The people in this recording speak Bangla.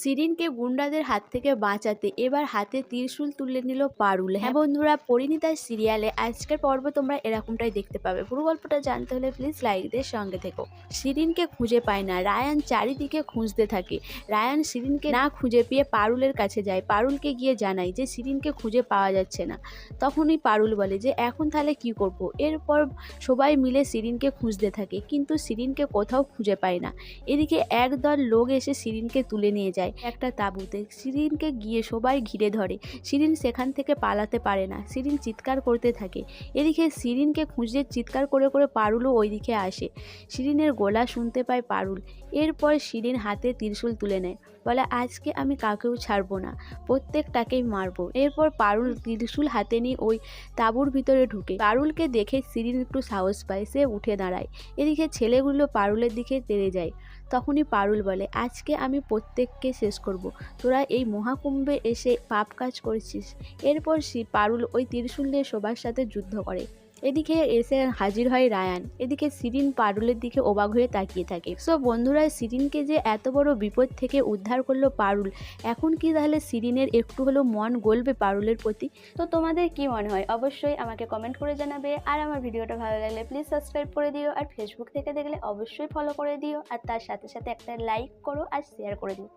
সিরিনকে গুন্ডাদের হাত থেকে বাঁচাতে এবার হাতে ত্রিশূল তুলে নিল পারুল। হ্যাঁ বন্ধুরা, পরিণীতার সিরিয়ালে আজকের পর্ব তোমরা এরকমটাই দেখতে পাবে। পুরো গল্পটা জানতে হলে প্লিজ লাইকদের সঙ্গে থেকো। সিরিনকে খুঁজে পায় না, রায়ান চারিদিকে খুঁজতে থাকে। রায়ান সিরিনকে না খুঁজে পেয়ে পারুলের কাছে যায়। পারুলকে গিয়ে জানায় যে সিরিনকে খুঁজে পাওয়া যাচ্ছে না। তখনই পারুল বলে যে, এখন তাহলে কি করব? এরপর সবাই মিলে সিরিনকে খুঁজতে থাকে, কিন্তু সিরিনকে কোথাও খুঁজে পায় না। এদিকে একদল লোক এসে সিরিনকে তুলে নিয়ে যায়। একটা তাঁবুতে সিরিনকে গিয়ে সবাই ঘিরে ধরে। সিরিন সেখান থেকে পালাতে পারে না। সিরিন চিৎকার করতে থাকে। এদিকে সিরিনকে খুঁজে চিৎকার করে করে পারুলও ওইদিকে আসে। সিরিনের গলা শুনতে পায় পারুল। এরপর সিরিন হাতে ত্রিশূল তুলে নেয়। বলে, আজকে আমি কাকেও ছাড়বো না। প্রত্যেকটাকেই মারবো। এরপর পারুল ত্রিশূল হাতে নিয়ে ওই তাঁবুর ভিতরে ঢুকে। পারুলকে দেখে সিরিন একটু সাহস পায়। সে উঠে দাঁড়ায়। এদিকে ছেলেগুলো পারুলের দিকে তেড়ে যায়। তখনই পারুল বলে, আজকে আমি প্রত্যেককে শেষ করব। তোরা এই মহাকুম্ভে এসে পাপ কাজ করেছিস এরপর সে পারুল ওই ত্রিশূল নিয়ে সবার সাথে যুদ্ধ করে এদিকে এসে হাজির হয় রায়ান। এদিকে সিরিন পারুলের দিকে অবাক হয়ে তাকিয়ে থাকে। সো বন্ধুরা সিরিনকে যে এত বড় বিপদ থেকে উদ্ধার করল পারুল, এখন কি তাহলে সিরিনের একটু হলেও মন গলবে পারুলের প্রতি? তো তোমাদের কি মনে হয়? অবশ্যই আমাকে কমেন্ট করে জানাবে। আর আমার ভিডিওটা ভালো লাগলে প্লিজ সাবস্ক্রাইব করে দিও। আর ফেসবুক থেকে দেখলে অবশ্যই ফলো করে দিও। আর তার সাথে সাথে একটা লাইক করো আর শেয়ার করে দিও।